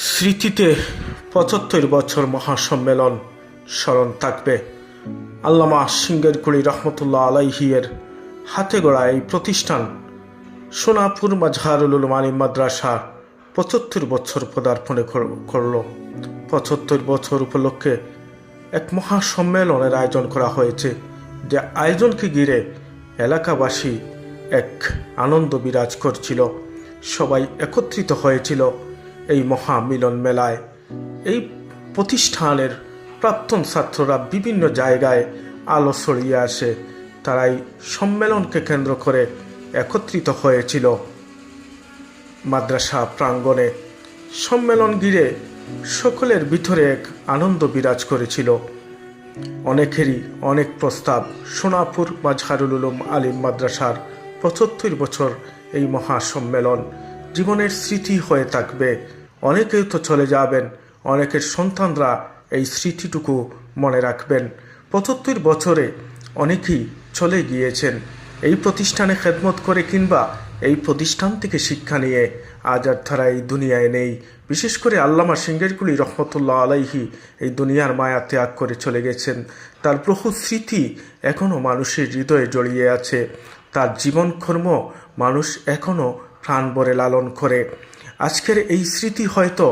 স্মৃতিতে পঁচাত্তর বছর মহাসম্মেলন স্মরণ থাকবে। আল্লামা সিঙ্গেরকুড়ি রহমতুল্লাহ আলাইহিয়ের হাতে গড়া এই প্রতিষ্ঠান সোনাপুর মাজহারুল উলুম আলী মাদ্রাসা পঁচাত্তর বছর পদার্পণে কর- করল। পঁচাত্তর বছর উপলক্ষে এক মহাসম্মেলনের আয়োজন করা হয়েছে। যে আয়োজনকে ঘিরে এলাকাবাসী এক আনন্দ বিরাজ করছিল। সবাই একত্রিত হয়েছিল। এই মহামিলন মেলায়, এই প্রতিষ্ঠানের প্রাক্তন ছাত্ররা বিভিন্ন জায়গায় আলো ছড়িয়ে আসে। তারাই সম্মেলনকে কেন্দ্র করে একত্রিত হয়েছিল। মাদ্রাসা প্রাঙ্গণে সম্মেলন ঘিরে সকলের ভিতরে এক আনন্দ বিরাজ করেছিল। অনেকেরই অনেক প্রস্তাব সোনাপুর মাজহারুল উলুম আলিম মাদ্রাসার পঁচাত্তর বছর এই মহাসম্মেলন জীবনের স্মৃতি হয়ে থাকবে। অনেকেই তো চলে যাবেন, অনেকের সন্তানরা এই স্মৃতিটুকু মনে রাখবেন। পঁচাত্তর বছরে অনেকেই চলে গিয়েছেন। এই প্রতিষ্ঠানে খেদমত করে কিংবা এই প্রতিষ্ঠান থেকে শিক্ষা নিয়ে আজ আর তারা এই দুনিয়ায় নেই। বিশেষ করে আল্লামা সিঙ্গেরকুলি রহমতুল্লাহ আলাইহি এই দুনিয়ার মায়া ত্যাগ করে চলে গেছেন। তার বহু স্মৃতি এখনও মানুষের হৃদয়ে জড়িয়ে আছে। তার জীবনকর্ম মানুষ এখনও প্রাণ ভরে লালন করে। আজকের এই স্মৃতি হয়তো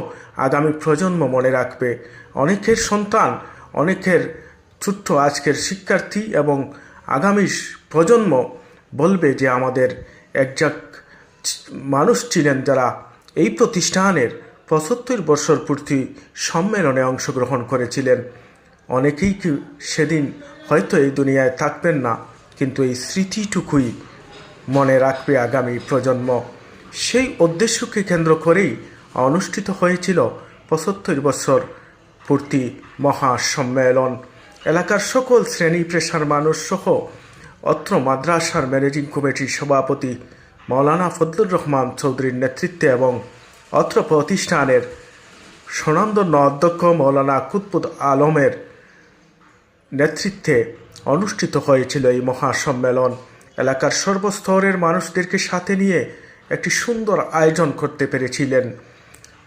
আগামী প্রজন্ম মনে রাখবে। অনেকের সন্তান, অনেকের ছোট্ট আজকের শিক্ষার্থী এবং আগামী প্রজন্ম বলবে যে আমাদের একজাক মানুষ ছিলেন যারা এই প্রতিষ্ঠানের পঁচাত্তর বছর পূর্তি সম্মেলনে অংশগ্রহণ করেছিলেন। অনেকেই কি সেদিন হয়তো এই দুনিয়ায় থাকবেন না, কিন্তু এই স্মৃতিটুকুই মনে রাখবে আগামী প্রজন্ম। সেই উদ্দেশ্যকে কেন্দ্র করেই অনুষ্ঠিত হয়েছিল পঁচাত্তর বছর পূর্তি মহাসম্মেলন। এলাকার সকল শ্রেণি পেশার মানুষ সহ অত্র মাদ্রাসার ম্যানেজিং কমিটির সভাপতি মৌলানা ফজলুর রহমান চৌধুরীর নেতৃত্বে এবং অত্র প্রতিষ্ঠানের স্বনামধন্য অধ্যক্ষ মৌলানা কুতবুদ আলমের নেতৃত্বে অনুষ্ঠিত হয়েছিল এই মহাসম্মেলন। এলাকার সর্বস্তরের মানুষদেরকে সাথে নিয়ে একটি সুন্দর আয়োজন করতে পেরেছিলেন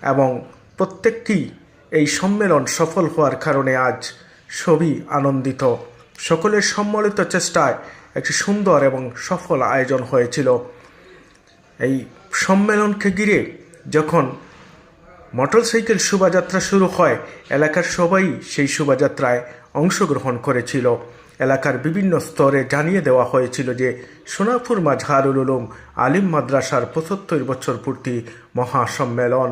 এবং প্রত্যেককেই এই সম্মেলন সফল হওয়ার কারণে আজ সবই আনন্দিত। সকলের সম্মিলিত চেষ্টায় একটি সুন্দর এবং সফল আয়োজন হয়েছিল। এই সম্মেলনকে ঘিরে যখন মোটরসাইকেল শোভাযাত্রা শুরু হয়, এলাকার সবাই সেই শোভাযাত্রায় অংশগ্রহণ করেছিল। এলাকার বিভিন্ন স্তরে জানিয়ে দেওয়া হয়েছিল যে সোনাপুর মাঝহারুল উলুম আলিম মাদ্রাসার পঁচাত্তর বছর পূর্তি মহাসম্মেলন।